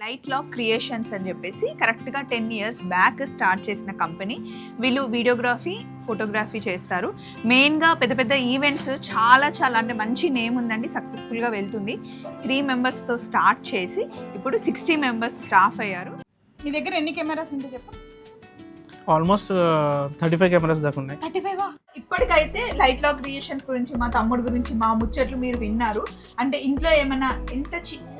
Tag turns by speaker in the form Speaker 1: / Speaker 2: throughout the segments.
Speaker 1: Light lock creations అని చెప్పేసి కరెక్ట్గా టెన్ ఇయర్స్ బ్యాక్ స్టార్ట్ చేసిన కంపెనీ వీళ్ళు వీడియోగ్రఫీ ఫోటోగ్రఫీ చేస్తారు. మెయిన్గా పెద్ద పెద్ద ఈవెంట్స్ చాలా చాలా అంటే మంచి నేమ్ ఉందండి సక్సెస్ఫుల్గా వెళ్తుంది. త్రీ మెంబర్స్తో స్టార్ట్ చేసి ఇప్పుడు సిక్స్టీ మెంబర్స్ స్టాఫ్ అయ్యారు.
Speaker 2: నీ దగ్గర ఎన్ని కెమెరాస్ ఉంటాయి చెప్పు.
Speaker 3: ఆల్మోస్ట్ థర్టీ ఫైవ్ కెమెరాస్ దాకా ఉన్నాయి.
Speaker 2: థర్టీ ఫైవ్
Speaker 1: ఇప్పటికైతే లైట్ లాక్ క్రియేషన్స్ గురించి మా తమ్ముడు గురించి మా ముచ్చట్లు మీరు విన్నారు. అంటే ఇంట్లో ఏమైనా ఎంత చిన్న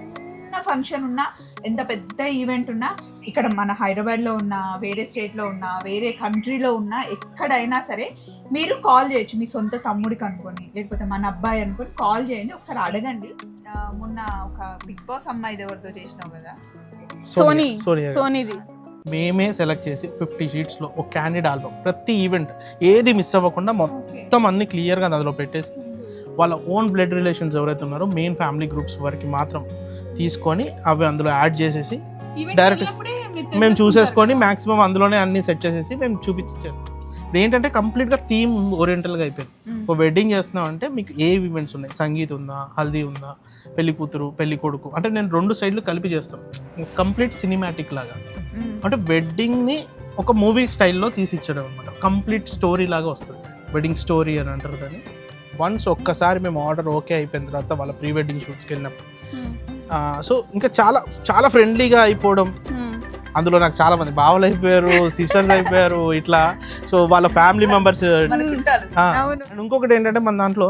Speaker 1: ఫంక్షన్ ఉన్నా ఎంత పెద్ద ఈవెంట్ ఉన్నా ఇక్కడ మన హైదరాబాద్లో ఉన్న వేరే స్టేట్లో ఉన్న వేరే కంట్రీలో ఉన్న ఎక్కడైనా సరే మీరు కాల్ చేయొచ్చు. మీ సొంత తమ్ముడికి అనుకోని లేకపోతే మన అబ్బాయి అనుకొని కాల్ చేయండి. ఒకసారి అడగండి. మొన్న ఒక బిగ్ బాస్ అమ్మాయి ఎవరితో చేసినావు కదా?
Speaker 2: సోనీ
Speaker 3: సోనీ
Speaker 2: సోనీది.
Speaker 3: మేమే సెలెక్ట్ చేసి ఫిఫ్టీ షీట్స్లో ఒక క్యాండిడ్ ఆల్బమ్ ప్రతి ఈవెంట్ ఏది మిస్ అవ్వకుండా మొత్తం అన్ని క్లియర్గా అందులో పెట్టేసి వాళ్ళ ఓన్ బ్లడ్ రిలేషన్స్ ఎవరైతే ఉన్నారో మెయిన్ ఫ్యామిలీ గ్రూప్స్ వరకు మాత్రం తీసుకొని అవి అందులో యాడ్ చేసేసి Direct- మేము చూసేసుకొని మాక్సిమం అందులోనే అన్ని సెట్ చేసేసి మేము చూపించేస్తాం. ఇప్పుడు ఏంటంటే కంప్లీట్గా థీమ్ ఓరియంటల్గా అయిపోయింది. ఒక వెడ్డింగ్ చేస్తున్నాం అంటే మీకు ఏ ఈవెంట్స్ ఉన్నాయి? సంగీత్ ఉందా? హల్దీ ఉందా? పెళ్ళి కూతురు పెళ్ళి కొడుకు. అంటే నేను రెండు సైడ్లు కలిపి చేస్తాం. కంప్లీట్ సినిమాటిక్ లాగా. అంటే వెడ్డింగ్ని ఒక మూవీ స్టైల్లో తీసిచ్చడం అనమాట కంప్లీట్ స్టోరీ లాగా వస్తుంది. వెడ్డింగ్ స్టోరీ అని అంటారు దాన్ని. వన్స్ ఒక్కసారి మేము ఆర్డర్ ఓకే అయిపోయిన తర్వాత వాళ్ళ ప్రీ వెడ్డింగ్ షూట్స్కి వెళ్ళినప్పుడు సో ఇంకా చాలా చాలా ఫ్రెండ్లీగా అయిపోవడం. అందులో నాకు చాలా మంది బావలు అయిపోయారు సిస్టర్స్ అయిపోయారు ఇట్లా. సో వాళ్ళ ఫ్యామిలీ మెంబర్స్ ఇంకొకటి ఏంటంటే మన దాంట్లో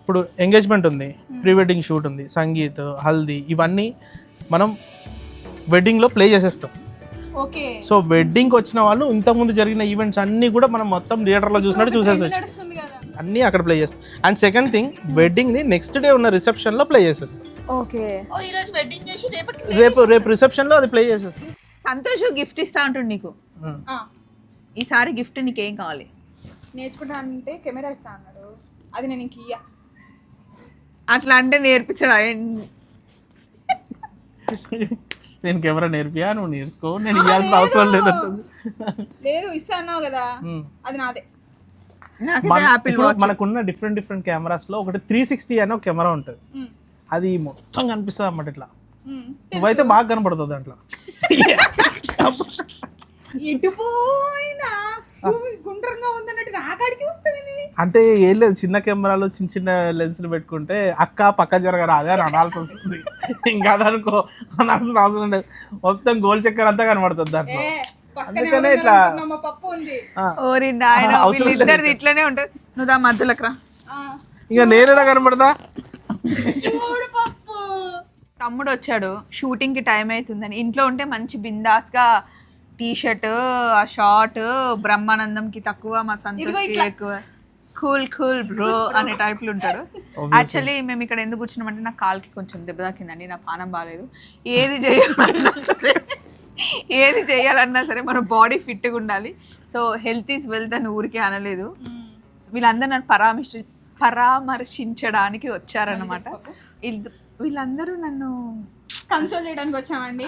Speaker 3: ఇప్పుడు ఎంగేజ్మెంట్ ఉంది ప్రీ వెడ్డింగ్ షూట్ ఉంది సంగీత్ హల్దీ ఇవన్నీ మనం వెడ్డింగ్లో ప్లే చేసేస్తాం.
Speaker 2: ఓకే.
Speaker 3: సో వెడ్డింగ్కి వచ్చిన వాళ్ళు ఇంతకుముందు జరిగిన ఈవెంట్స్ అన్నీ కూడా మనం మొత్తం థియేటర్లో చూసినట్టు
Speaker 2: కదా.
Speaker 3: అన్నీ అక్కడ ప్లే చేస్తాం. అండ్ సెకండ్ థింగ్ వెడ్డింగ్ని నెక్స్ట్ డే ఉన్న రిసెప్షన్లో ప్లే చేసేస్తాం.
Speaker 2: ఓకే.
Speaker 1: ఓ ఈరోజు వెడ్డింగ్ చేసి రేపటి
Speaker 3: రేపు రేపు రిసెప్షన్లో అది ప్లే చేసేస్తాం.
Speaker 1: సంతోష్ గిఫ్ట్ ఇస్తా ఉంటుంది నీకు. ఈసారి గిఫ్ట్ నీకేం కావాలి?
Speaker 2: నేర్చుకుంటా అంటే కెమెరా ఇస్తా అన్నాడు. అది నేను ఇంక ఇయ్య.
Speaker 1: అట్లా అంటే నేర్పించడా
Speaker 3: నేను కెమెరా నేర్పియా? నువ్వు నేర్చుకో. నేను ఇవ్వాల్సిన అవసరం లేదంటుంది.
Speaker 2: లేదు ఇస్తా అన్నావు కదా. అది నాదే
Speaker 1: నాకైతే
Speaker 3: మన-
Speaker 1: యాపిల్
Speaker 3: ఇప్పుడు
Speaker 1: వాచ్
Speaker 3: మనకున్న డిఫరెంట్ డిఫరెంట్ కెమెరాస్లో ఒకటి త్రీ సిక్స్టీ అనే ఒక కెమెరా ఉంటుంది. అది మొత్తం కనిపిస్తుంది అన్నమాట ఇట్లా. నువ్వైతే బాగా కనపడుతుంది దాంట్లో. అంటే ఏం లేదు చిన్న కెమెరాలో చిన్న చిన్న లెన్స్లు పెట్టుకుంటే అక్క పక్క జరగరా అదే అని అనాల్సి వస్తుంది. ఇంకా అదనుకో అనాల్సిన అవసరం లేదు. మొత్తం గోల్ చక్కెర అంతా కనబడుతుంది దాంట్లో. అందుకనే ఇట్లా-
Speaker 2: పప్పు ఉంది.
Speaker 1: ఓరి నాయన. వీళ్ళిద్దరిది ఇట్లనే ఉంటుంది. నువ్వు దా మధ్యలోకి రా.
Speaker 3: ఇంకా
Speaker 2: చూడు పప్పు.
Speaker 1: తమ్ముడు వచ్చాడు. షూటింగ్కి టైం అవుతుందని ఇంట్లో ఉంటే మంచి బిందాస్గా టీ షర్ట్ ఆ షార్ట్ బ్రహ్మానందంకి తక్కువ మా సంతోష్కి. ఎక్కువ. కూల్ కూల్ బ్రో అనే టైప్లు ఉంటాడు. యాక్చువల్లీ మేము ఇక్కడ ఎందుకు కూర్చున్నామంటే నా కాల్కి కొంచెం దెబ్బ తాకిందండి. నా పానం బాగాలేదు ఏది సరే. ఏది చేయాలన్నా సరే మన బాడీ ఫిట్గా ఉండాలి. సో హెల్త్ ఈజ్ వెల్త్ అని ఊరికే అనలేదు. వీళ్ళందరూ నన్ను పరామర్శ పరామర్శించడానికి వచ్చారనమాట వీళ్ళు- వీళ్ళందరూ నన్ను
Speaker 2: కన్సోల్ చేయడానికి వచ్చామండి.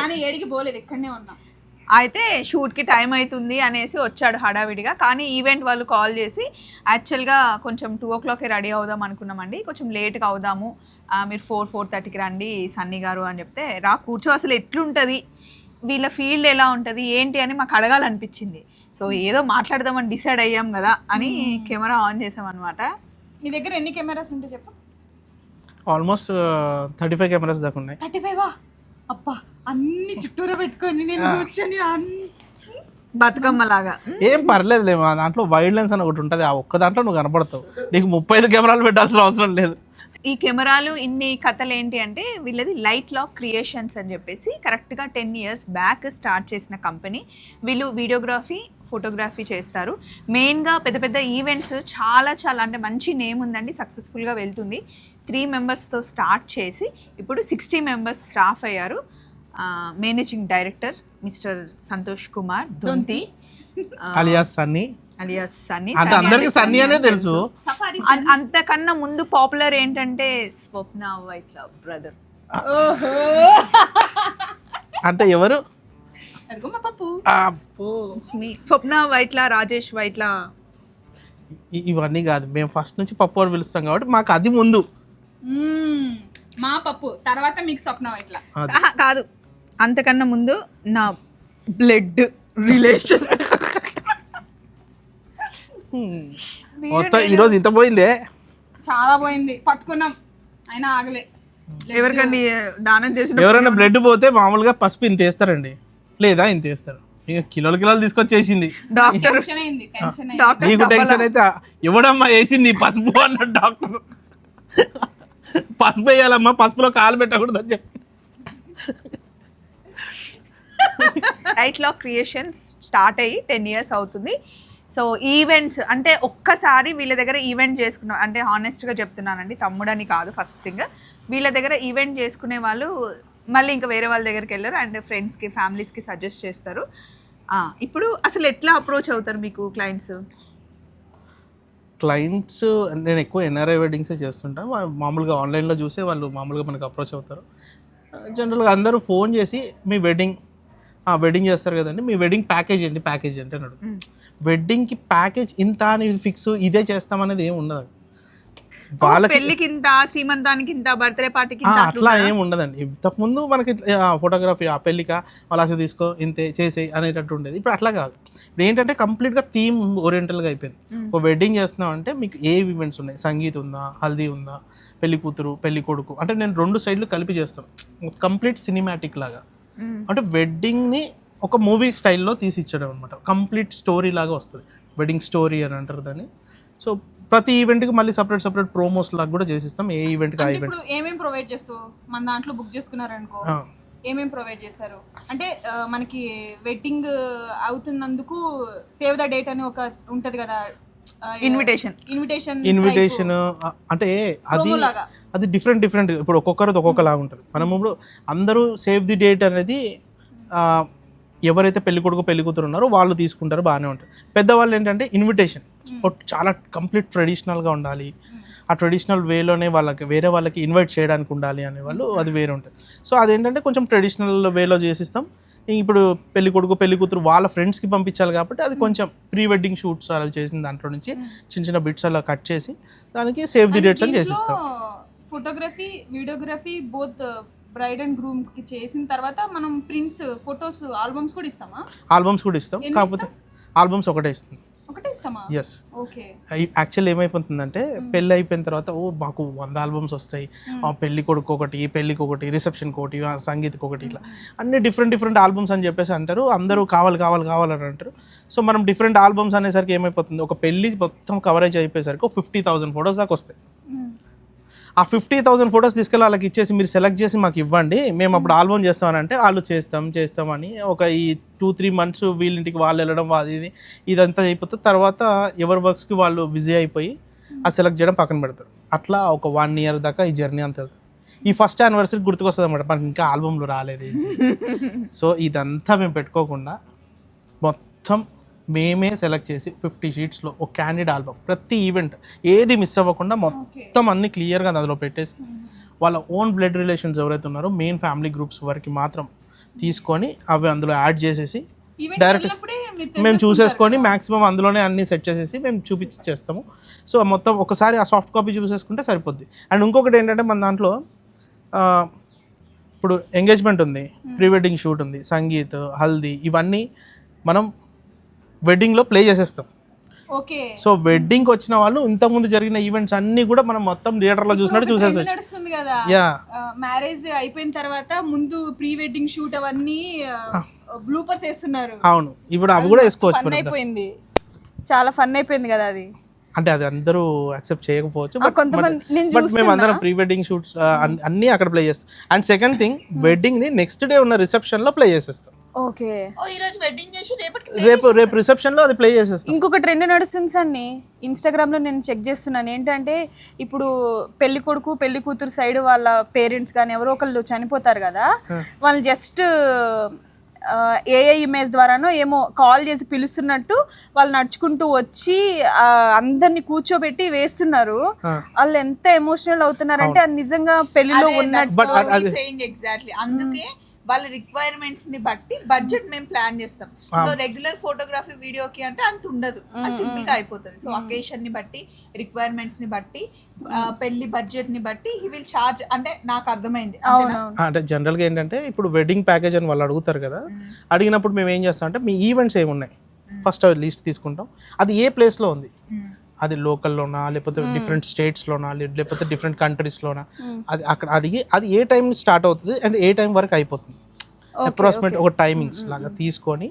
Speaker 2: కానీ ఏడికి పోలేదు ఇక్కడనే ఉన్నాం.
Speaker 1: అయితే షూట్కి టైం అవుతుంది అనేసి వచ్చాడు హడావిడిగా. కానీ ఈవెంట్ వాళ్ళు కాల్ చేసి యాక్చువల్గా కొంచెం టూ ఓ క్లాక్కి రెడీ అవుదాం అనుకున్నామండి. కొంచెం లేట్గా అవుదాము. మీరు ఫోర్ ఫోర్ థర్టీకి రండి సన్నీ గారు అని చెప్తే రా కూర్చో అసలు ఎట్లుంటుంది? వీళ్ళ ఫీల్డ్ ఎలా ఉంటుంది ఏంటి అని మాకు అడగాలనిపించింది. సో ఏదో మాట్లాడదామని డిసైడ్ అయ్యాం కదా అని కెమెరా ఆన్ చేసాం అనమాట
Speaker 2: నీ దగ్గర ఎన్ని కెమెరాస్ ఉంటాయి చెప్పు?
Speaker 3: ఆల్మోస్ట్ థర్టీ ఫైవ్ కెమెరాస్ దాకా ఉన్నాయి.
Speaker 2: Thirty five? అబ్బా అన్ని చుట్టూరా పెట్టుకొని నేను కూర్చొని
Speaker 1: బతుకమ్మ లాగా
Speaker 3: ఏం పర్లేదులే మా దాంట్లో వైడ్ లెన్స్ అని ఒకటి ఉంటుంది ఆ ఒక్క దాంట్లో నువ్వు కనపడతావు. నీకు ముప్పై ఐదు కెమెరాలు పెట్టాల్సిన అవసరం లేదు.
Speaker 1: ఈ కెమెరాలు ఇన్ని కథలు ఏంటి అంటే వీళ్ళది లైట్ లాక్ క్రియేషన్స్ అని చెప్పేసి కరెక్ట్గా టెన్ ఇయర్స్ బ్యాక్ స్టార్ట్ చేసిన కంపెనీ. వీళ్ళు వీడియోగ్రఫీ ఫోటోగ్రఫీ చేస్తారు. మెయిన్గా పెద్ద పెద్ద ఈవెంట్స్ చాలా చాలా అంటే మంచి నేమ్ ఉందండి సక్సెస్ఫుల్గా వెళ్తుంది. త్రీ మెంబర్స్తో స్టార్ట్ చేసి ఇప్పుడు సిక్స్టీ మెంబర్స్ స్టాఫ్ అయ్యారు. Managing director mister Santosh Kumar Donthi.
Speaker 3: Alias Sunny
Speaker 1: alias Sunny
Speaker 3: అంటే అందరికి సన్నీ అనే తెలుసు.
Speaker 1: అంతకన్నా ముందు పాపులర్ ఏంటంటే స్వప్న వైట్ల బ్రదర్
Speaker 2: ఓహో.
Speaker 3: అంటే ఎవరు.
Speaker 1: స్వప్న వైట్ల రాజేష్ వైట్ల.
Speaker 3: ఇవన్నీ కాదు. మేము ఫస్ట్ నుంచి పప్పు అని పిలుస్తాం కాబట్టి మాకు అది ముందు.
Speaker 2: మా పప్పు. తర్వాత మీకు స్వప్నం ఇట్లా.
Speaker 1: ఆహా, కాదు. అంతకన్నా ముందు నా బ్లడ్ రిలేషన్
Speaker 3: మొత్తం ఈరోజు ఇంత పోయిందే?
Speaker 2: చాలా పోయింది. పట్టుకున్నాం. అయినా ఆగలే.
Speaker 1: ఎవరికండి దానం చేసిన
Speaker 3: ఎవరైనా బ్లడ్ పోతే మామూలుగా పసుపు ఇంత వేస్తారండి. లేదా ఇంత వేస్తారు. ఇక కిలోలు కిలోలు తీసుకొచ్చేసింది.
Speaker 1: డాక్టర్.
Speaker 2: టెన్షన్
Speaker 3: నీకు అయితే ఎవడమ్మా వేసింది పసుపు అన్నాడు డాక్టర్. పసుపు వేయాలమ్మా పసుపులో కాలు పెట్టకూడదు అని చెప్పి.
Speaker 1: లైట్ లా క్రియేషన్స్ స్టార్ట్ అయ్యి టెన్ ఇయర్స్ అవుతుంది. సో ఈవెంట్స్ అంటే ఒక్కసారి వీళ్ళ దగ్గర ఈవెంట్ చేసుకున్న అంటే హానెస్ట్గా చెప్తున్నానండి తమ్ముడని కాదు ఫస్ట్ థింగ్ వీళ్ళ దగ్గర ఈవెంట్ చేసుకునే వాళ్ళు మళ్ళీ ఇంకా వేరే వాళ్ళ దగ్గరికి వెళ్ళరు అండ్ ఫ్రెండ్స్కి ఫ్యామిలీస్కి సజెస్ట్ చేస్తారు. ఇప్పుడు అసలు ఎట్లా అప్రోచ్ అవుతారు మీకు క్లయింట్స్
Speaker 3: క్లయింట్స్ నేను ఎక్కువ ఎన్ఆర్ఐ వెడ్డింగ్సే చేస్తుంటా. మామూలుగా ఆన్లైన్లో చూసే వాళ్ళు మామూలుగా మనకు అప్రోచ్ అవుతారు. జనరల్గా అందరూ ఫోన్ చేసి మీ వెడ్డింగ్ వెడ్డింగ్ చేస్తారు కదండి. మీ వెడ్డింగ్ ప్యాకేజ్ ఏంటి? ప్యాకేజ్ ఏంటి అని అడుగు వెడ్డింగ్కి ప్యాకేజ్ ఇంత అని ఫిక్స్ ఇదే చేస్తామనేది ఏమి ఉండదు. వాళ్ళకి
Speaker 1: పెళ్ళికి ఇంత శ్రీమంతానికి ఇంత బర్త్డే పార్టీకి
Speaker 3: అట్లా ఏం ఉండదండి. ఇంతకుముందు మనకి ఫోటోగ్రఫీ ఆ పెళ్ళిక? పలాస తీసుకో ఇంతే చేసేయి అనేటట్టు ఉండేది. ఇప్పుడు అట్లా కాదు. ఇప్పుడు ఏంటంటే కంప్లీట్గా థీమ్ ఓరియంటల్గా అయిపోయింది. ఒక వెడ్డింగ్ చేస్తున్నాం అంటే మీకు ఏ ఈవెంట్స్ ఉన్నాయి? సంగీత్ ఉందా? హల్దీ ఉందా? పెళ్ళి కూతురు పెళ్ళి కొడుకు? అంటే నేను రెండు సైడ్లు కలిపి చేస్తాను. కంప్లీట్ సినిమాటిక్ లాగా. అంటే వెడ్డింగ్ని ఒక మూవీ స్టైల్లో తీసి ఇచ్చడం అనమాట కంప్లీట్ స్టోరీ లాగా వస్తుంది. వెడ్డింగ్ స్టోరీ అని అంటారు దాన్ని. సో ప్రతి ఈవెంట్కి మళ్ళీ సపరేట్ సపరేట్ ప్రోమోస్ లాగా కూడా చేసిస్తాం. ఏ ఈవెంట్కి ఆ
Speaker 2: అంటే
Speaker 3: ఈవెంట్
Speaker 2: ఇప్పుడు ఏమేం ప్రొవైడ్ చేస్తావు మన దాంట్లో బుక్ చేసుకున్నారనుకో ఏమేం ప్రొవైడ్ చేస్తారు? అంటే మనకి వెడ్డింగ్ అవుతున్నందుకు సేవ్ ద డేట్ అని ఒక ఉంటది కదా
Speaker 1: ఇన్విటేషన్
Speaker 2: ఇన్విటేషన్
Speaker 3: ఇన్విటేషన్ అంటే అది. అది డిఫరెంట్ డిఫరెంట్ ఇప్పుడు ఒక్కొక్కరిది ఒక్కొక్కలాగా ఉంటుంది. మనం ఇప్పుడు అందరూ సేవ్ ది డేట్ అనేది ఎవరైతే పెళ్ళి కొడుకు పెళ్ళి కూతురు ఉన్నారో వాళ్ళు తీసుకుంటారో బాగానే ఉంటుంది. పెద్దవాళ్ళు ఏంటంటే ఇన్విటేషన్ చాలా కంప్లీట్ ట్రెడిషనల్గా ఉండాలి. ఆ ట్రెడిషనల్ వేలోనే వాళ్ళకి వేరే వాళ్ళకి ఇన్వైట్ చేయడానికి ఉండాలి అనే వాళ్ళు అది వేరే ఉంటుంది. సో అదేంటంటే కొంచెం ట్రెడిషనల్ వేలో చేసిస్తాం. ఇప్పుడు పెళ్ళి కొడుకు పెళ్ళి కూతురు వాళ్ళ ఫ్రెండ్స్కి పంపించాలి కాబట్టి అది కొంచెం ప్రీ వెడ్డింగ్ షూట్స్ అలా చేసిన దాంట్లో నుంచి చిన్న చిన్న బిట్స్ అలా కట్ చేసి దానికి సేవ్ ది డేట్స్ అని చేసిస్తాం.
Speaker 2: Photography videography both bride and గ్రూమ్కి చేసిన తర్వాత మనం ప్రింట్స్ ఫొటోస్ ఆల్బమ్స్ కూడా ఇస్తామా?
Speaker 3: ఆల్బమ్స్ కూడా ఇస్తాం. కాకపోతే ఆల్బమ్స్ ఒకటే ఇస్తుంది
Speaker 2: ఒకటే ఇస్తామా?
Speaker 3: Yes
Speaker 2: okay.
Speaker 3: యాక్చువల్ ఏమైపోతుందంటే పెళ్ళి అయిపోయిన తర్వాత ఓ మాకు వంద ఆల్బమ్స్ వస్తాయి. ఆ పెళ్ళి కొడుకు ఒకటి పెళ్ళికి ఒకటి రిసెప్షన్కి ఒకటి సంగీత్కి ఒకటి ఇట్లా. అన్ని డిఫరెంట్ డిఫరెంట్ ఆల్బమ్స్ అని చెప్పేసి అంటారు. అందరూ కావాలి కావాలి కావాలని అంటారు. సో మనం డిఫరెంట్ ఆల్బమ్స్ అనేసరికి ఏమైపోతుంది? ఒక పెళ్ళి మొత్తం కవరేజ్ అయిపోయేసరికి ఒక ఫిఫ్టీ థౌసండ్ ఫొటోస్ దాకా వస్తాయి. ఆ ఫిఫ్టీ థౌసండ్ ఫొటోస్ తీసుకెళ్ళి వాళ్ళకి ఇచ్చేసి మీరు సెలెక్ట్ చేసి మాకు ఇవ్వండి. మేము అప్పుడు ఆల్బమ్ చేస్తామనంటే వాళ్ళు చేస్తాం చేస్తామని ఒక ఈ టూ త్రీ మంత్స్ వీళ్ళింటికి వాళ్ళు వెళ్ళడం అది ఇది ఇదంతా అయిపోతే తర్వాత ఎవరి వర్క్స్కి వాళ్ళు బిజీ అయిపోయి ఆ సెలెక్ట్ చేయడం పక్కన పెడతారు. అట్లా ఒక వన్ ఇయర్ దాకా ఈ జర్నీ అంత ఈ ఫస్ట్ యానివర్సరీ గుర్తుకొస్తుంది అనమాట మనకి ఇంకా ఆల్బమ్లు రాలేదు. సో ఇదంతా మేము పెట్టుకోకుండా మొత్తం మేమే సెలెక్ట్ చేసి ఫిఫ్టీ షీట్స్లో ఒక క్యాండిడ్ ఆల్బమ్ ప్రతి ఈవెంట్ ఏది మిస్ అవ్వకుండా మొత్తం అన్ని క్లియర్గా అందులో పెట్టేసి వాళ్ళ ఓన్ బ్లడ్ రిలేషన్స్ ఎవరైతే ఉన్నారో మెయిన్ ఫ్యామిలీ గ్రూప్స్ వరకు మాత్రం తీసుకొని అవి అందులో యాడ్ చేసేసి
Speaker 2: మీరు
Speaker 3: మేము చూసేసుకొని మాక్సిమం అందులోనే అన్ని సెట్ చేసేసి మేము చూపించి చేస్తాము. సో మొత్తం ఒకసారి ఆ సాఫ్ట్ కాపీ చూసేసుకుంటే సరిపోద్ది. అండ్ ఇంకొకటి ఏంటంటే మన దాంట్లో ఇప్పుడు ఎంగేజ్మెంట్ ఉంది ప్రీ వెడ్డింగ్ షూట్ ఉంది సంగీత్ హల్దీ ఇవన్నీ మనం వెడ్డింగ్లో ప్లే చేసేస్తాం.
Speaker 2: ఓకే.
Speaker 3: సో వెడ్డింగ్కి వచ్చిన వాళ్ళు ఇంతకుముందు జరిగిన ఈవెంట్స్ అన్నీ కూడా మనం మొత్తం థియేటర్లో చూసినట్టు
Speaker 2: కదా.
Speaker 3: యా.
Speaker 2: మ్యారేజ్ అయిపోయిన తర్వాత ముందు ప్రీ వెడ్డింగ్ షూట్ అవన్నీ బ్లూపర్స్ వేస్తున్నారు.
Speaker 3: అవును. ఇప్పుడు అవి కూడా వేసుకోవచ్చు.
Speaker 2: అయిపోయింది. చాలా ఫన్ అయిపోయింది కదా అది.
Speaker 3: అంటే అది అందరూ యాక్సెప్ట్ చేయకపోవచ్చు బట్ మేము అందరం ప్రీ వెడ్డింగ్ షూట్స్ అన్నీ అక్కడ ప్లే చేస్తాం. అండ్ సెకండ్ థింగ్ వెడ్డింగ్ని నెక్స్ట్ డే ఉన్న రిసెప్షన్లో ప్లే చేసేస్తాం.
Speaker 2: ఓకే.
Speaker 1: ఈ రోజు వెడ్డింగ్ చేసి రేపటికి
Speaker 3: రేపు రేపు రిసెప్షన్లో అది ప్లే చేసేస్తాం.
Speaker 2: ఇంకొక ట్రెండ్ నడుస్తుంది సన్ని ఇన్స్టాగ్రామ్లో నేను చెక్ చేస్తున్నాను. ఏంటంటే ఇప్పుడు పెళ్ళి కొడుకు పెళ్ళి కూతురు సైడ్ వాళ్ళ పేరెంట్స్ కానీ ఎవరో ఒకళ్ళు చనిపోతారు కదా వాళ్ళు జస్ట్ ఏఏ ఇమేజ్ ద్వారానో ఏమో కాల్ చేసి పిలుస్తున్నట్టు వాళ్ళు నడుచుకుంటూ వచ్చి ఆ, అందరిని కూర్చోబెట్టి వేస్తున్నారు. వాళ్ళు ఎంత ఎమోషనల్ అవుతున్నారంటే అది నిజంగా పెళ్ళిలో ఉన్నట్టు
Speaker 3: But అది- అది-
Speaker 1: సేయింగ్ ఎగ్జాక్ట్లీ అందుకే వాళ్ళ రిక్వైర్మెంట్స్ని బట్టి బడ్జెట్ మేము ప్లాన్ చేస్తాం. సో రెగ్యులర్ ఫోటోగ్రఫీ వీడియోకి అంటే అంత ఉండదు. సింపుల్గా అయిపోతుంది. సో అకేషన్ని బట్టి రిక్వైర్మెంట్స్ని బట్టి పెళ్ళి బడ్జెట్ని బట్టి హీ విల్ చార్జ్ అంటే నాకు అర్థమైంది.
Speaker 3: అంటే జనరల్గా ఏంటంటే ఇప్పుడు వెడ్డింగ్ ప్యాకేజ్ అని వాళ్ళు అడుగుతారు కదా అడిగినప్పుడు మేము ఏం చేస్తాం అంటే మీ ఈవెంట్స్ ఏమున్నాయి? ఫస్ట్ లిస్ట్ తీసుకుంటాం. అది ఏ ప్లేస్లో ఉంది?
Speaker 1: మ్మ్.
Speaker 3: అది లోకల్లోనా లేకపోతే డిఫరెంట్ స్టేట్స్లోనా లేకపోతే డిఫరెంట్ కంట్రీస్లోనా అది అక్కడ అడిగి అది ఏ టైం స్టార్ట్ అవుతుంది అండ్ ఏ టైం వరకు అయిపోతుంది. అప్రాక్సిమేట్ ఒక టైమింగ్స్ లాగా తీసుకొని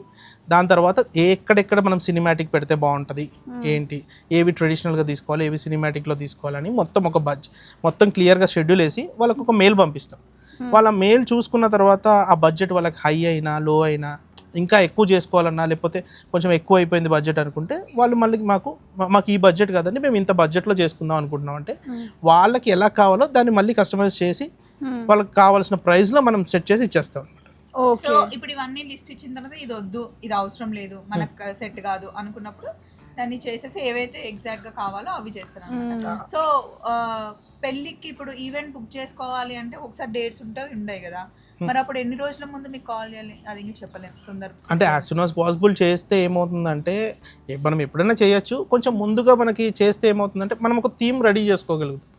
Speaker 3: దాని తర్వాత ఏ ఎక్కడెక్కడ మనం సినిమాటిక్ పెడితే బాగుంటుంది ఏంటి ఏవి ట్రెడిషనల్గా తీసుకోవాలి ఏవి సినిమాటిక్లో తీసుకోవాలని మొత్తం ఒక బడ్జ్ మొత్తం క్లియర్గా షెడ్యూల్ వేసి వాళ్ళకు ఒక మెయిల్ పంపిస్తాం. వాళ్ళ మెయిల్ చూసుకున్న తర్వాత ఆ బడ్జెట్ వాళ్ళకి హై అయినా లో అయినా ఇంకా ఎక్కువ చేసుకోవాలన్నా లేకపోతే కొంచెం ఎక్కువ అయిపోయింది బడ్జెట్ అనుకుంటే వాళ్ళు మళ్ళీ మాకు మాకు ఈ బడ్జెట్ కాదండి మేము ఇంత బడ్జెట్లో చేసుకుందాం అనుకుంటున్నాం. అంటే వాళ్ళకి ఎలా కావాలో దాన్ని మళ్ళీ కస్టమైజ్ చేసి వాళ్ళకి కావాల్సిన ప్రైస్లో మనం సెట్ చేసి ఇచ్చేస్తాం
Speaker 2: ఓకే.
Speaker 1: సో ఇప్పుడు ఇవన్నీ లిస్ట్ ఇచ్చిన తర్వాత ఇది వద్దు ఇది అవసరం లేదు మనకు సెట్ కాదు అనుకున్నప్పుడు దాన్ని చేసేసి ఏవైతే ఎగ్జాక్ట్గా కావాలో అవి చేస్తారు సో పెళ్ళికి ఇప్పుడు ఈవెంట్ బుక్ చేసుకోవాలి అంటే ఒకసారి డేట్స్ ఉంటాయి ఉండవు కదా. మరి అప్పుడు ఎన్ని రోజుల ముందు మీకు కాల్ చేయాలి? అది ఇంకా చెప్పలేము తొందర
Speaker 3: అంటే యాజ్ సూన్ యాజ్ పాసిబుల్ చేస్తే ఏమవుతుందంటే మనం ఎప్పుడైనా చేయొచ్చు. కొంచెం ముందుగా మనకి చేస్తే ఏమవుతుందంటే మనం ఒక థీమ్ రెడీ చేసుకోగలుగుతాం.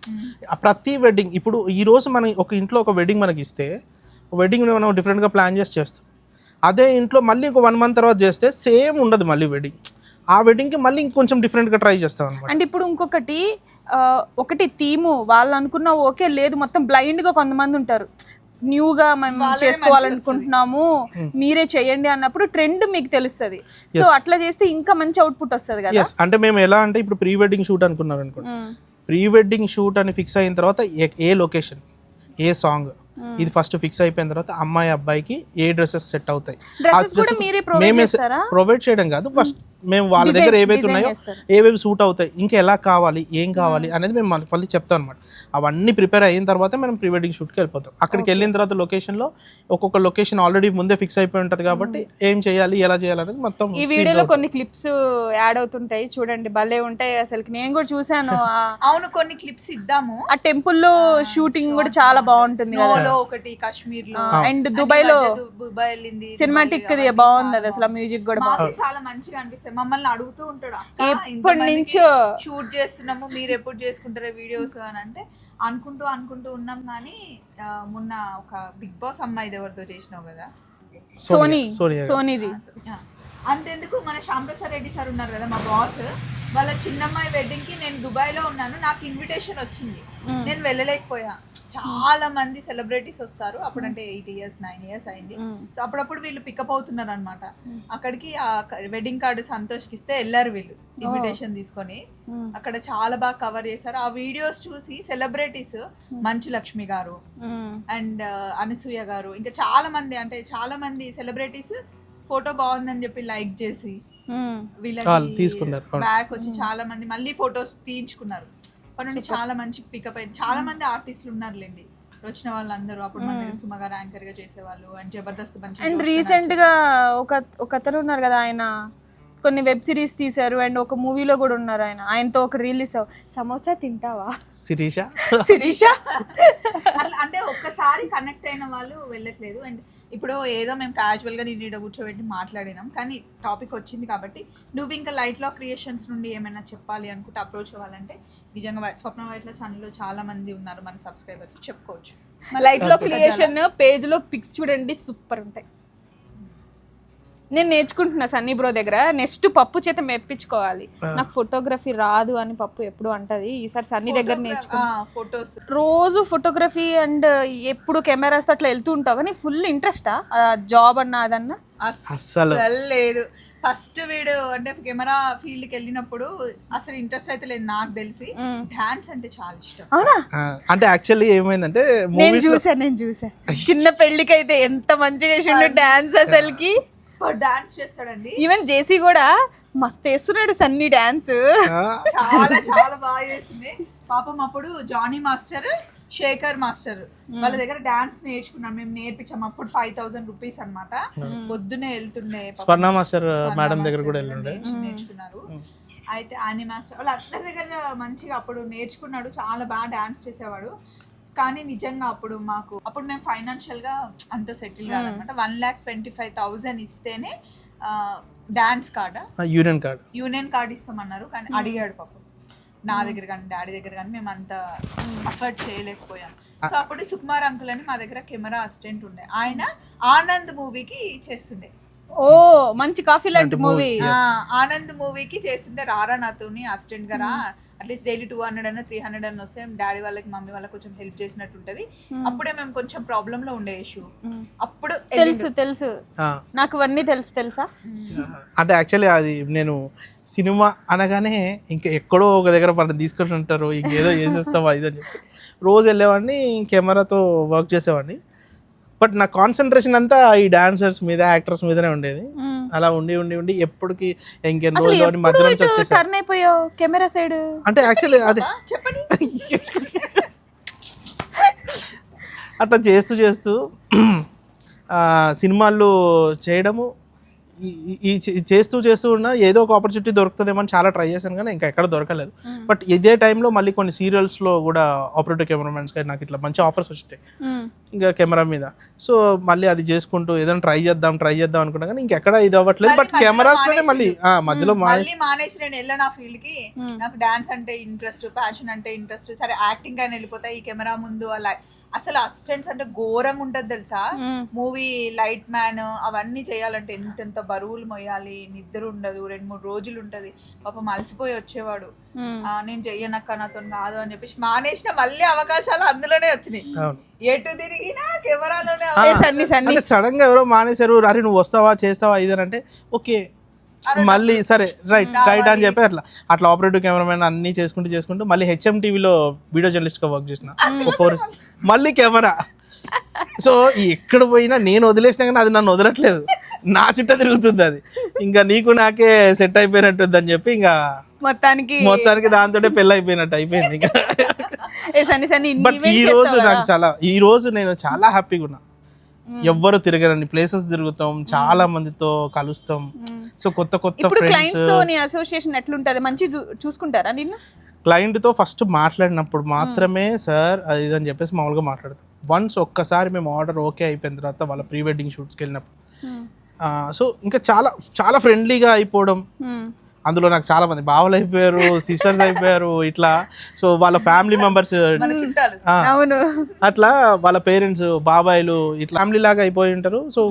Speaker 3: ఆ ప్రతి వెడ్డింగ్ ఇప్పుడు ఈ రోజు మనం ఒక ఇంట్లో ఒక వెడ్డింగ్ మనకి ఇస్తే వెడ్డింగ్ మనం డిఫరెంట్గా ప్లాన్ చేసి చేస్తాం. అదే ఇంట్లో మళ్ళీ ఒక వన్ మంత్ తర్వాత చేస్తే సేమ్ ఉండదు మళ్ళీ వెడ్డింగ్. ఆ వెడ్డింగ్కి మళ్ళీ ఇంకొంచెం డిఫరెంట్గా ట్రై చేస్తాం అనమాట
Speaker 2: అంటే ఇప్పుడు ఇంకొకటి ఒకటి థీము. వాళ్ళు అనుకున్న ఓకే లేదు మొత్తం బ్లైండ్గా కొంతమంది ఉంటారు. న్యూగా మేము చేసుకోవాలనుకుంటున్నాము మీరే చేయండి అన్నప్పుడు ట్రెండ్ మీకు తెలుస్తుంది. సో అట్లా చేస్తే ఇంకా మంచి అవుట్పుట్ వస్తుంది కదా?
Speaker 3: అంటే మేము ఎలా అంటే ఇప్పుడు ప్రీ వెడ్డింగ్ షూట్ అనుకున్నారు అనుకోండి. ప్రీ వెడ్డింగ్ షూట్ అని ఫిక్స్ అయిన తర్వాత ఏ- ఏ లొకేషన్ ఏ సాంగ్ ఇది ఫస్ట్ ఫిక్స్ అయిపోయిన తర్వాత అమ్మాయి అబ్బాయికి ఏ డ్రెస్సెస్ సెట్ అవుతాయి?
Speaker 2: Dresses కూడా మీరే provide చేస్తారా?
Speaker 3: ప్రొవైడ్ చేయడం కాదు. ఫస్ట్ మేము వాళ్ళ దగ్గర ఏవైతే ఉన్నాయో. ఏవేవి సూట్ అవుతాయి ఇంకా ఎలా కావాలి ఏం కావాలి అనేది మేము మళ్ళీ చెప్తాం అనమాట అవన్నీ ప్రిపేర్ అయిన తర్వాత మనం ప్రీ వెడ్డింగ్ షూట్కి వెళ్ళిపోతాం. అక్కడికి వెళ్ళిన తర్వాత లొకేషన్లో ఒక్కొక్క లొకేషన్ ఆల్రెడీ ముందే ఫిక్స్ అయిపోయి ఉంటుంది కాబట్టి ఏం చేయాలి ఎలా చేయాలి అనేది మొత్తం
Speaker 2: ఈ వీడియోలో కొన్ని క్లిప్స్ యాడ్ అవుతుంటాయి చూడండి భలే ఉంటాయి అసలు నేను కూడా చూసాను
Speaker 1: అవును కొన్ని క్లిప్స్ ఇద్దాము.
Speaker 2: ఆ టెంపుల్లో షూటింగ్ కూడా చాలా బాగుంటుంది
Speaker 1: ఒకటి కాశ్మీర్లో.
Speaker 2: అండ్ దుబాయ్లో
Speaker 1: దుబాయ్ వెళ్ళింది
Speaker 2: సినిమాటిక్ బాగుంది అది అసలు మ్యూజిక్ కూడా
Speaker 1: చాలా మంచిగా అనిపిస్తుంది. మమ్మల్ని అడుగుతూ ఉంటాడు
Speaker 2: ఎప్పటి నుంచో.
Speaker 1: షూట్ చేస్తున్నాము మీరు ఎప్పుడు చేసుకుంటారా వీడియోస్ అని అంటే అనుకుంటూ అనుకుంటూ ఉన్నాం కానీ మొన్న ఒక బిగ్ బాస్ అమ్మాయి ఎవరితో చేసినావు కదా?
Speaker 2: సోనీ. సోనీది.
Speaker 1: అంతెందుకు? మన శ్యాంప్రసాద్ రెడ్డి సార్ ఉన్నారు కదా మా బాస్ వాళ్ళ చిన్నమ్మాయి వెడ్డింగ్కి నేను దుబాయ్లో ఉన్నాను నాకు ఇన్విటేషన్ వచ్చింది. నేను వెళ్ళలేకపోయా. చాలా మంది సెలబ్రిటీస్ వస్తారు. అప్పుడంటే ఎయిట్ ఇయర్స్ నైన్ ఇయర్స్ అయింది. సో అప్పుడప్పుడు వీళ్ళు పికప్ అవుతున్నారు అనమాట అక్కడికి ఆ వెడ్డింగ్ కార్డు సంతోష్కి ఇస్తే వెళ్ళారు వీళ్ళు ఇన్విటేషన్ తీసుకొని. అక్కడ చాలా బాగా కవర్ చేశారు. ఆ వీడియోస్ చూసి సెలబ్రిటీస్ మంచు లక్ష్మి గారు అండ్ అనసూయ గారు. ఇంకా చాలా మంది అంటే చాలా మంది సెలబ్రిటీస్ ఫోటో బాగుందని చెప్పి లైక్ చేసి వీళ్ళకి. బ్యాక్ వచ్చి చాలా మంది మళ్ళీ ఫొటోస్ తీయించుకున్నారు. అప్పటి నుండి చాలా మంచి పికప్ అయింది. చాలా మంది ఆర్టిస్టులు ఉన్నారులేండి. వచ్చిన వాళ్ళందరూ అప్పుడు మన దగ్గర సుమ గారు యాంకర్గా చేసేవాళ్ళు అండ్ జబర్దస్త్ మంచి
Speaker 2: అండ్ రీసెంట్గా ఒక ఒక అతను ఉన్నారు కదా ఆయన. కొన్ని వెబ్ సిరీస్ తీశారు అండ్ ఒక మూవీలో కూడా ఉన్నారు ఆయన. ఆయనతో ఒక రిలీజ్ సమోసా తింటావా?
Speaker 3: శిరీష?
Speaker 2: శిరీష?
Speaker 1: అంటే ఒక్కసారి కనెక్ట్ అయిన వాళ్ళు వెళ్ళట్లేదు. అండ్ ఇప్పుడు ఏదో మేము క్యాజువల్గా నేను ఈడ కూర్చోబెట్టి మాట్లాడినాం కానీ టాపిక్ వచ్చింది కాబట్టి నువ్వు ఇంకా లైట్ లా క్రియేషన్స్ నుండి ఏమైనా చెప్పాలి అనుకుంటే అప్రోచ్ అవ్వాలంటే నిజంగా స్వప్న వైట్ల ఛానల్లో చాలా మంది ఉన్నారు మన సబ్స్క్రైబర్స్ చెప్పుకోవచ్చు.
Speaker 2: లైట్లో క్రియేషన్ పేజ్లో పిక్స్ చూడండి సూపర్ ఉంటాయి. నేను నేర్చుకుంటున్నా సన్నీ బ్రో దగ్గర. నెక్స్ట్ పప్పు చేత మెప్పించుకోవాలి. నాకు ఫోటోగ్రఫీ రాదు అని పప్పు ఎప్పుడు అంటది. ఈసారి సన్నీ దగ్గర నేర్చుకో
Speaker 1: ఫొటోస్
Speaker 2: రోజు ఫోటోగ్రఫీ అండ్ ఎప్పుడు కెమెరాస్ అట్లా వెళ్తూ ఉంటావు కానీ ఫుల్ ఇంట్రెస్టా? జాబ్ అన్నా అదన్నా?
Speaker 3: అస్సలు.
Speaker 1: లేదు. ఫస్ట్ వీడు అంటే కెమెరా ఫీల్డ్కి వెళ్ళినప్పుడు అసలు ఇంట్రెస్ట్ అయితే లేదు నాకు తెలిసి. డాన్స్ అంటే చాలా ఇష్టం.
Speaker 2: అవునా?
Speaker 3: అంటే యాక్చువల్లీ ఏమైందంటే
Speaker 2: నేను
Speaker 3: మూవీస్
Speaker 2: చూసా నేను చూసా. చిన్న పెళ్ళికి అయితే ఎంత మంచిగా చేసిండు డాన్స్ అసలుకి.
Speaker 1: డాన్స్ చేస్తాడండి.
Speaker 2: ఈవెన్ జేసీ కూడా మస్తు వేస్తున్నాడు సన్నీ డాన్స్.
Speaker 1: చాలా చాలా బాగా చేసింది. పాపం అప్పుడు జానీ మాస్టర్ శేఖర్ మాస్టర్ వాళ్ళ దగ్గర డాన్స్ నేర్చుకున్నాం. మేము నేర్పించాం. అప్పుడు ఫైవ్ థౌసండ్ రూపీస్ అనమాట పొద్దునే వెళ్తుండే.
Speaker 3: స్వర్ణ మాస్టర్ మేడం దగ్గర కూడా
Speaker 1: నేర్చుకున్నారు. అయితే ఆని మాస్టర్ వాళ్ళ అందరి దగ్గర మంచిగా అప్పుడు నేర్చుకున్నాడు. చాలా బాగా డాన్స్ చేసేవాడు. కానీ నిజంగా అప్పుడు మాకు అప్పుడు మేము ఫైనాన్షియల్గా అంత సెటిల్ కాదనమాట. One lakh twenty five thousand ఇస్తేనే dance card
Speaker 3: union card
Speaker 1: union card ఇస్తామన్నారు కానీ అడిగాడు పాపం. నా దగ్గర కానీ డాడీ దగ్గర కానీ మేము అంత అఫర్ట్ చేయలేకపోయాం. సో అప్పుడు సుకుమార్ అంకుల్ అని మా దగ్గర కెమెరా అసిస్టెంట్ ఉండే. ఆయన ఆనంద్ మూవీకి చేస్తుండే.
Speaker 2: ఓ మంచి కాఫీ లాంటి మూవీ
Speaker 1: ఆనంద్ మూవీకి చేస్తుంటే రారా నాతోని అసిస్టెంట్గా రా. అట్లీస్ట్ డైలీ టూ హండ్రెడ్ అన్న త్రీ హండ్రెడ్ అన్న వస్తే డాడీ వాళ్ళకి మమ్మీ వాళ్ళకి కొంచెం హెల్ప్ చేసినట్టు ఉంటది అప్పుడే మేము కొంచెం ప్రాబ్లమ్లో ఉండే ఇష్యూ అప్పుడు
Speaker 2: తెలుసు తెలుసు. నాకు ఇవన్నీ తెలుసు తెలుసా?
Speaker 3: అంటే యాక్చువల్లీ అది నేను సినిమా అనగానే ఇంకా ఎక్కడో ఒక దగ్గర పని తీసుకొని ఉంటారు ఇంకేదో చేసేస్తావా ఇది అని చెప్పి. రోజు వెళ్ళేవాడిని కెమెరాతో వర్క్ చేసేవాడిని. బట్ నా కాన్సన్ట్రేషన్ అంతా ఈ డాన్సర్స్ మీద యాక్టర్స్ మీదనే ఉండేది. అలా ఉండి ఉండి ఉండి ఎప్పటికి ఇంకెన్ని రోజులు మధ్యలో
Speaker 2: టర్న్ అయిపోయావు? Camera side?
Speaker 3: అంటే యాక్చువల్లీ అది. అట్లా చేస్తూ చేస్తూ సినిమాల్లో చేయడము ఈ- చేస్తూ చేస్తూ ఉన్న ఏదో ఒక ఆపర్చునిటీ దొరుకుతుందేమో అని చాలా ట్రై చేశాను కానీ ఇంకా ఎక్కడ దొరకలేదు. బట్ ఇదే టైంలో మళ్ళీ కొన్ని సీరియల్స్లో కూడా ఆపరేటివ్ కెమెరామెన్స్ కానీ నాకు ఇట్లా మంచి ఆఫర్స్ వచ్చాయి. ఇంకా కెమెరా మీద. సో మళ్ళీ అది చేసుకుంటూ ఏదైనా ట్రై చేద్దాం ట్రై చేద్దాం అనుకున్నా కానీ ఇంకెక్కడ ఇది అవ్వట్లేదు. బట్ కెమెరాస్
Speaker 1: మధ్యలో
Speaker 3: లోనే మళ్ళీ ఆ, మధ్యలో మానేసి
Speaker 1: మళ్ళీ మానేసి నేను వెళ్ళాను ఆ ఫీల్డ్కి నాకు డాన్స్ అంటే ఇంట్రెస్ట్ ప్యాషన్ అంటే ఇంట్రెస్ట్. సరే యాక్టింగ్ అని వెళ్ళిపోతా ఈ కెమెరా ముందు అలా. అసలు అసిస్టెంట్స్ అంటే ఘోరంగా ఉంటది తెలుసా? మూవీ లైట్ మ్యాన్ అవన్నీ చేయాలంటే ఎంతెంత బరువులు మొయ్యాలి నిద్ర ఉండదు రెండు మూడు రోజులు ఉంటది. పాపం అలసిపోయి వచ్చేవాడు. నేను చెయ్యనక్క నాతో కాదు అని చెప్పేసి మానేసిన మళ్ళీ అవకాశాలు అందులోనే వచ్చినాయి. ఎటు తిరిగినా కెమెరాలోనే
Speaker 2: సన్ని సన్ని.
Speaker 3: అంటే సడన్గా ఎవరో మానేశారు అరే నువ్వు వస్తావా చేస్తావా? ఇదని అంటే ఓకే మళ్ళీ సరే రైట్ రైట్ అని చెప్పి అట్లా అట్లా ఆపరేటివ్ కెమెరామెన్ అన్ని చేసుకుంటూ చేసుకుంటూ మళ్ళీ హెచ్ఎం టీవీలో వీడియో జర్నలిస్ట్గా వర్క్ చేసిన. ఫోర్ మళ్ళీ కెమెరా. సో ఎక్కడ పోయినా నేను వదిలేసినా కానీ అది నన్ను వదలట్లేదు. నా చుట్టూ తిరుగుతుంది అది. ఇంకా నీకు నాకే సెట్ అయిపోయినట్టుంది అని చెప్పి ఇంకా
Speaker 2: మొత్తానికి
Speaker 3: మొత్తానికి దాంతో పెళ్ళి అయిపోయినట్టు అయిపోయింది ఇంకా. బట్ ఈ రోజు నాకు. చాలా ఈ రోజు నేను చాలా హ్యాపీగా ఉన్నా ఎవ్వరు తిరగరని ప్లేసెస్ తిరుగుతాం చాలా మందితో కలుస్తాం. సో కొత్త కొత్త ఫ్రెండ్స్
Speaker 2: అసోసియేషన్ ఎట్లుంటది? మంచి చూసుకుంటారా నిన్ను?
Speaker 3: క్లయింట్తో ఫస్ట్ మాట్లాడినప్పుడు మాత్రమే సార్ అది అని చెప్పేసి మామూలుగా మాట్లాడతాం. వన్స్ ఒక్కసారి మేము ఆర్డర్ ఓకే అయిపోయిన తర్వాత వాళ్ళ ప్రీ వెడ్డింగ్ షూట్స్కి వెళ్ళినప్పుడు. సో ఇంకా చాలా చాలా ఫ్రెండ్లీగా అయిపోవడం. అందులో నాకు చాలా మంది బావలు అయిపోయారు సిస్టర్స్ అయిపోయారు ఇట్లా. సో వాళ్ళ ఫ్యామిలీ మెంబర్స్
Speaker 1: మన చుట్టాలు.
Speaker 2: అవును.
Speaker 3: అట్లా వాళ్ళ పేరెంట్స్ బాబాయిలు ఇట్లా ఫ్యామిలీ లాగా అయిపోయి ఉంటారు. సో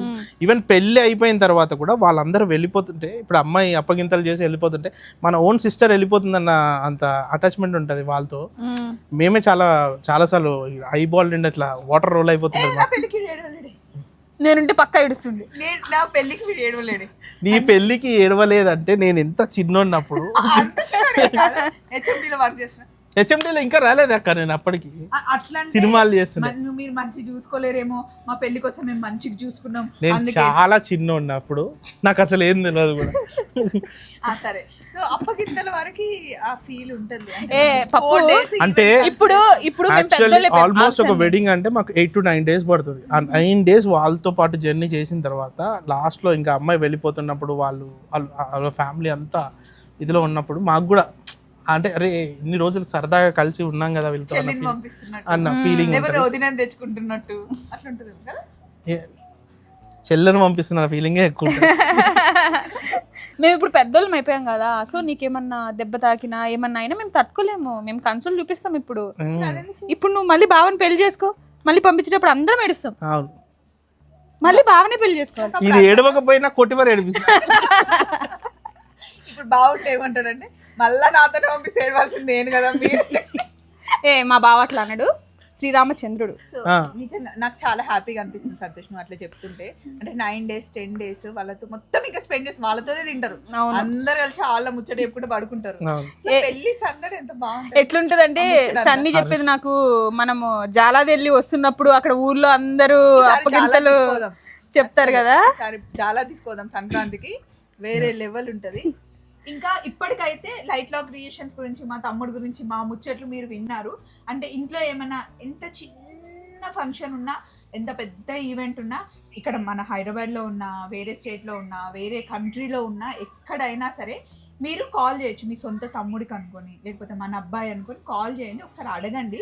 Speaker 3: ఈవెన్ పెళ్ళి అయిపోయిన తర్వాత కూడా వాళ్ళందరూ వెళ్ళిపోతుంటే ఇప్పుడు అమ్మాయి అప్పగింతలు చేసి వెళ్ళిపోతుంటే మన ఓన్ సిస్టర్ వెళ్ళిపోతుందన్న అంత అటాచ్మెంట్ ఉంటుంది వాళ్ళతో.
Speaker 2: మ్మ్.
Speaker 3: చాలా చాలాసార్లు ఐ బాల్ నిండి అట్లా వాటర్ రోల్
Speaker 1: ఏడవలేడే
Speaker 2: నేనుంటే పక్క ఇడుస్తుండే
Speaker 1: నేను నా పెళ్ళికి వీడు ఏడవలేడే.
Speaker 3: నీ పెళ్ళికి ఏడవలేదంటే నేను ఎంత చిన్నోన్నప్పుడు.
Speaker 1: అంత హెచ్ఎండిలో వర్క్ చేసిన?
Speaker 3: హెచ్ఎండీలో ఇంకా రాలేదు అక్క నేను అప్పటికి.
Speaker 1: అట్లా అంటే
Speaker 3: సినిమాలు చేస్తుండే.
Speaker 1: మరి మంచి చూసుకోలేరేమో మా పెళ్ళి కోసం మేము మంచిగా చూసుకున్నాం
Speaker 3: నేను
Speaker 1: అందుకే.
Speaker 3: చాలా చిన్న ఉన్నప్పుడు నాకు అసలు ఏం తెలియదు కూడా.
Speaker 1: ఆ, సరే. సో అప్పగింతల వరకు ఆ ఫీల్ ఉంటుంది.
Speaker 2: ఏ, పప్పు,
Speaker 3: అంటే
Speaker 2: ఇప్పుడు ఇప్పుడు
Speaker 3: ఆల్మోస్ట్ ఒక వెడ్డింగ్ అంటే మాకు ఎయిట్ టు నైన్ డేస్ పడుతుంది. ఆ నైన్ డేస్ వాళ్ళతో పాటు జర్నీ చేసిన తర్వాత లాస్ట్లో ఇంకా అమ్మాయి వెళ్ళిపోతున్నప్పుడు వాళ్ళు వాళ్ళ- వాళ్ళ ఫ్యామిలీ అంతా ఇదిలో ఉన్నప్పుడు మాకు కూడా అంటే అరే ఇన్ని రోజులు సరదాగా కలిసి ఉన్నాం కదా వీళ్ళతో అన్న
Speaker 1: చెల్లిని
Speaker 3: feel-
Speaker 1: పంపిస్తున్నట్టు.
Speaker 3: అన్న ఫీలింగ్
Speaker 1: లేకపోతే వదినని తెచ్చుకుంటున్నట్టు. అట్లా ఉంటుంది కదా
Speaker 3: చెల్లెని పంపిస్తున్న ఫీలింగే ఎక్కువ ఉంటుంది.
Speaker 2: మేము ఇప్పుడు పెద్దోళ్ళం అయిపోయాం కదా సో నీకేమన్నా దెబ్బ తాకినా ఏమన్నా అయినా మేము తట్టుకోలేము. మేము కన్సోల్ చూపిస్తాం ఇప్పుడు. ఇప్పుడు నువ్వు మళ్ళీ బావని పెళ్ళి చేసుకో. మళ్ళీ పంపించేటప్పుడు అందరం ఏడుస్తాం.
Speaker 3: అవును.
Speaker 2: మళ్ళీ బావనే పెళ్ళి చేసుకోవాలి.
Speaker 3: ఇది ఏడవకపోయినా కొట్టిమరి ఏడిపిస్తుంది
Speaker 1: ఇప్పుడు బాగుంటే ఏమంటాడంటే మళ్ళా నాతోనే పంపిస్తే ఏడవలసింది నేను కదా మీరు.
Speaker 2: ఏ మా బావ అట్లా అన్నాడు శ్రీరామచంద్రుడు.
Speaker 1: సో. నిజంగా నాకు చాలా హ్యాపీగా అనిపిస్తుంది సంతోష్ నువ్వు అట్లా చెప్తుంటే. అంటే నైన్ డేస్ టెన్ డేస్ వాళ్ళతో మొత్తం ఇంకా స్పెండ్ చేసి వాళ్ళతోనే తింటారు. అందరు కలిసి వాళ్ళ ముచ్చట చెప్పుకుంటూ పడుకుంటారు.
Speaker 3: అవును.
Speaker 1: సో పెళ్ళి సందడి ఎంత బాగుంటుంది.
Speaker 2: ఎట్లుంటదంటే సన్ని చెప్పింది నాకు మనము జాలాది వెళ్ళి వస్తున్నప్పుడు అక్కడ ఊర్లో అందరూ అప్పగింతలు. చెప్తారు కదా.
Speaker 1: సరే చాలా తీసుకోదాం సంక్రాంతికి. వేరే లెవెల్ ఉంటది. ఇంకా ఇప్పటికైతే లైట్ లా క్రియేషన్స్ గురించి మా తమ్ముడు గురించి మా ముచ్చట్లు మీరు విన్నారు. అంటే ఇంట్లో ఏమైనా ఎంత చిన్న ఫంక్షన్ ఉన్నా ఎంత పెద్ద ఈవెంట్ ఉన్నా ఇక్కడ మన హైదరాబాద్లో ఉన్నా వేరే స్టేట్లో ఉన్నా వేరే కంట్రీలో ఉన్న ఎక్కడైనా సరే మీరు కాల్ చేయొచ్చు మీ సొంత తమ్ముడికి అనుకొని లేకపోతే మన అబ్బాయి అనుకొని కాల్ చేయండి ఒకసారి అడగండి.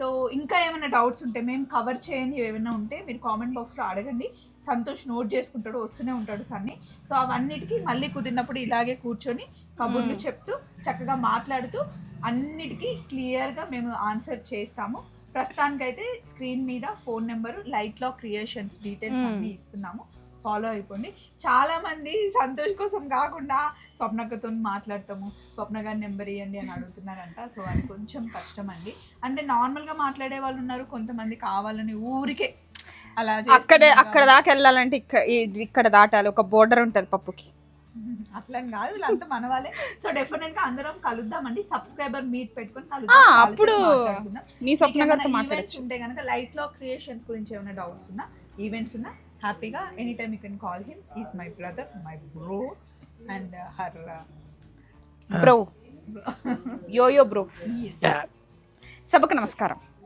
Speaker 1: సో ఇంకా ఏమైనా డౌట్స్ ఉంటే మేము కవర్ చేయని ఏమైనా ఉంటే మీరు కామెంట్ బాక్స్లో అడగండి. సంతోష్ నోట్ చేసుకుంటాడు వస్తూనే ఉంటాడు సన్ని. సో అవన్నిటికీ మళ్ళీ కుదిరినప్పుడు ఇలాగే కూర్చొని కబుర్లు చెప్తూ చక్కగా మాట్లాడుతూ అన్నిటికీ క్లియర్గా మేము ఆన్సర్ చేస్తాము. ప్రస్తుతానికైతే స్క్రీన్ మీద ఫోన్ నెంబరు లైట్లో క్రియేషన్స్ డీటెయిల్స్ అన్నీ ఇస్తున్నాము. ఫాలో అయిపోండి. చాలా మంది సంతోష్ కోసం కాకుండా స్వప్నకతో మాట్లాడతాము. స్వప్న గారి నెంబర్ ఇవ్వండి అని అడుగుతున్నారంట. సో అది కొంచెం కష్టం అండి అంటే నార్మల్గా మాట్లాడే వాళ్ళు ఉన్నారు కొంతమంది కావాలని ఊరికే అలా
Speaker 2: అక్కడ అక్కడ దాకా వెళ్ళాలంటే ఇక్కడ ఇక్కడ దాటాలి. ఒక బోర్డర్ ఉంటుంది పప్పుకి.
Speaker 1: అట్లా అని కాదు వీళ్ళంతా మన వాళ్ళే. సో డెఫినెట్గా అందరం కలుద్దామండి. సబ్స్క్రైబర్ మీట్ పెట్టుకొని కలుద్దాం.
Speaker 2: అప్పుడు
Speaker 1: చాలాసేపు మాట్లాడుకుందాం.
Speaker 2: నీ స్వప్న
Speaker 1: మీకు
Speaker 2: గారితో
Speaker 1: ఏమైనా
Speaker 2: మాట్లాడచ్చు.
Speaker 1: events ఉంటే కనుక లైట్లో క్రియేషన్స్ గురించి ఏమైనా డౌట్స్ ఉన్నా ఈవెంట్స్ ఉన్నా హ్యాపీగా any time you can call him is my brother my bro and her
Speaker 2: bro yo yo bro సభకు నమస్కారం.